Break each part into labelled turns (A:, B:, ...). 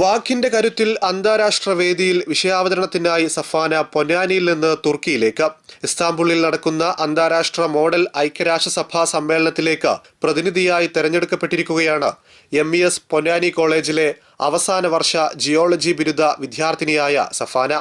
A: വാക്കിന്റെ കരുത്തിൽ അന്താരാഷ്ട്ര വേദിയിൽ വിഷയാവതരണത്തിനായി സഫാന പൊന്നാനിയിൽ നിന്ന് തുർക്കിയിലേക്ക്. ഇസ്താംബുളിൽ നടക്കുന്ന അന്താരാഷ്ട്ര മോഡൽ ഐക്യരാഷ്ട്രസഭാ സമ്മേളനത്തിലേക്ക് പ്രതിനിധിയായി തെരഞ്ഞെടുക്കപ്പെട്ടിരിക്കുകയാണ് എം ഇ എസ് പൊന്നാനി കോളേജിലെ അവസാന വർഷ ജിയോളജി ബിരുദ വിദ്യാർത്ഥിനിയായ സഫാന.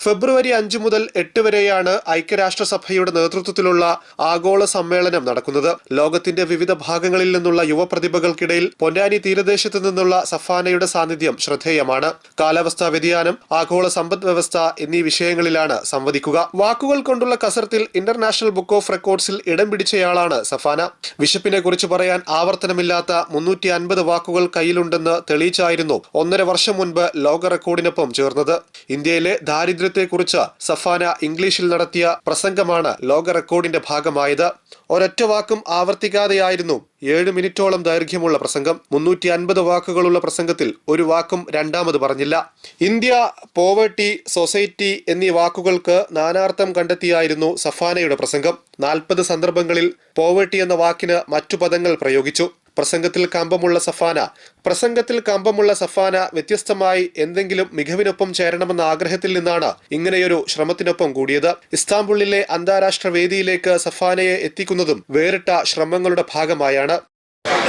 A: ഫെബ്രുവരി അഞ്ച് മുതൽ എട്ട് വരെയാണ് ഐക്യരാഷ്ട്രസഭയുടെ നേതൃത്വത്തിലുള്ള ആഗോള സമ്മേളനം നടക്കുന്നത്. ലോകത്തിന്റെ വിവിധ ഭാഗങ്ങളിൽ നിന്നുള്ള യുവപ്രതിഭകൾക്കിടയിൽ പൊന്നാനി തീരദേശത്ത് നിന്നുള്ള സഫാനയുടെ സാന്നിധ്യം ശ്രദ്ധേയമാണ്. കാലാവസ്ഥാ വ്യതിയാനം ആഗോള സമ്പദ് വ്യവസ്ഥ എന്നീ വിഷയങ്ങളിലാണ് സംവദിക്കുക. വാക്കുകൾ കൊണ്ടുള്ള കസർത്തിൽ ഇന്റർനാഷണൽ ബുക്ക് ഓഫ് റെക്കോർഡ്സിൽ ഇടം പിടിച്ചയാളാണ് സഫാന. വിശപ്പിനെ കുറിച്ച് പറയാൻ ആവർത്തനമില്ലാത്ത മുന്നൂറ്റി അൻപത് വാക്കുകൾ കയ്യിലുണ്ടെന്ന് തെളിയിച്ചായിരുന്നു ഒന്നര വർഷം മുൻപ് ലോക റെക്കോർഡിനൊപ്പം ചേർന്നത്. ഇന്ത്യയിലെ ദാരിദ്ര്യത്തെക്കുറിച്ച് സഫാന ഇംഗ്ലീഷിൽ നടത്തിയ പ്രസംഗമാണ് ലോക റെക്കോർഡിന്റെ ഭാഗമായത്. ഒരൊറ്റ വാക്കും ആവർത്തിക്കാതെയായിരുന്നു ഏഴ് മിനിറ്റോളം ദൈർഘ്യമുള്ള പ്രസംഗം. മുന്നൂറ്റി അൻപത് വാക്കുകളുള്ള പ്രസംഗത്തിൽ ഒരു വാക്കും രണ്ടാമത് പറഞ്ഞില്ല. ഇന്ത്യ പോവർട്ടി സൊസൈറ്റി എന്നീ വാക്കുകൾക്ക് നാനാർത്ഥം കണ്ടെത്തിയായിരുന്നു സഫാനയുടെ പ്രസംഗം. നാൽപ്പത് സന്ദർഭങ്ങളിൽ പോവർട്ടി എന്ന വാക്കിന് മറ്റു പദങ്ങൾ പ്രയോഗിച്ചു. പ്രസംഗത്തിൽ കമ്പമുള്ള സഫാന. പ്രസംഗത്തിൽ കമ്പമുള്ള സഫാന വ്യത്യസ്തമായി എന്തെങ്കിലും മികവിനൊപ്പം ചേരണമെന്ന ആഗ്രഹത്തിൽ നിന്നാണ് ഇങ്ങനെയൊരു ശ്രമത്തിനൊപ്പം കൂടിയത്. ഇസ്താംബുളിലെ അന്താരാഷ്ട്ര വേദിയിലേക്ക് സഫാനയെ എത്തിക്കുന്നതും വേറിട്ട ശ്രമങ്ങളുടെ ഭാഗമായാണ്.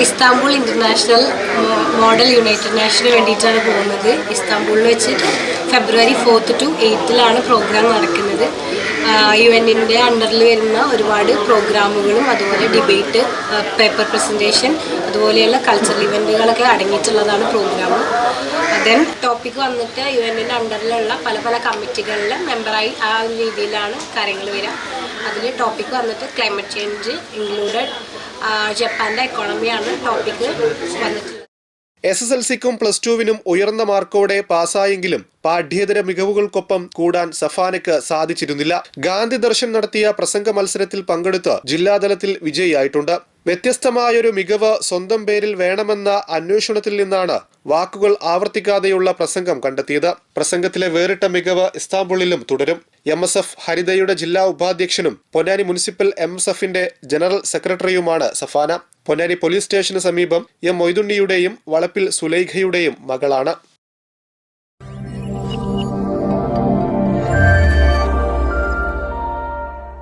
B: ഇസ്താംബുൾ ഇന്റർനാഷണൽ മോഡൽ യുണൈറ്റഡ് നാഷന് വേണ്ടിയിട്ടാണ് പോകുന്നത്. ഇസ്താംബുളിൽ വെച്ച് ഫെബ്രുവരി ഫോർത്ത് ടു എയ്റ്റിലാണ് പ്രോഗ്രാം നടക്കുന്നത്. യു എന്നിന്റെ അണ്ടറിൽ വരുന്ന ഒരുപാട് പ്രോഗ്രാമുകളും അതുപോലെ ഡിബേറ്റ് പേപ്പർ പ്രസന്റേഷൻ അതുപോലെയുള്ള കൾച്ചറൽ ഇവന്റുകളൊക്കെ അടങ്ങിയിട്ടുള്ളതാണ് പ്രോഗ്രാം. ദെൻ ടോപ്പിക്ക് വന്നിട്ട് യു എന്നിന്റെ അണ്ടറിലുള്ള പല പല കമ്മിറ്റികളിൽ മെമ്പറായി ആ ഒരു രീതിയിലാണ് കാര്യങ്ങൾ വരിക. അതിൽ ടോപ്പിക്ക് വന്നിട്ട് ക്ലൈമറ്റ് ചേഞ്ച് ഇൻക്ലൂഡഡ് ജപ്പാന്റെ എക്കോണമിയാണ് ടോപ്പിക്ക് വന്നിട്ടുള്ളത്.
A: എസ് എസ് എൽ സിക്കും പ്ലസ് ടുവിനും ഉയർന്ന മാർക്കോടെ പാസ്സായെങ്കിലും പാഠ്യേതര മികവുകൾക്കൊപ്പം കൂടാൻ സഫാനയ്ക്ക് സാധിച്ചിരുന്നില്ല. ഗാന്ധി ദർശൻ നടത്തിയ പ്രസംഗ മത്സരത്തിൽ പങ്കെടുത്ത് ജില്ലാതലത്തിൽ വിജയിയായിട്ടുണ്ട്. വ്യത്യസ്തമായൊരു മികവ് സ്വന്തം പേരിൽ വേണമെന്ന അന്വേഷണത്തിൽ നിന്നാണ് വാക്കുകൾ ആവർത്തിക്കാതെയുള്ള പ്രസംഗം കണ്ടെത്തിയത്. പ്രസംഗത്തിലെ വേറിട്ട മികവ് ഇസ്താംബുളിലും തുടരും. എം എസ് എഫ് ഹരിതയുടെ ജില്ലാ ഉപാധ്യക്ഷനും പൊന്നാനി മുനിസിപ്പൽ എം എസ് എഫിന്റെ ജനറൽ സെക്രട്ടറിയുമാണ് സഫാന. പൊന്നാനി പോലീസ് സ്റ്റേഷന് സമീപം എം മൊയ്തുണ്ണിയുടെയും വളപ്പിൽ സുലൈഖയുടെയും മകളാണ്.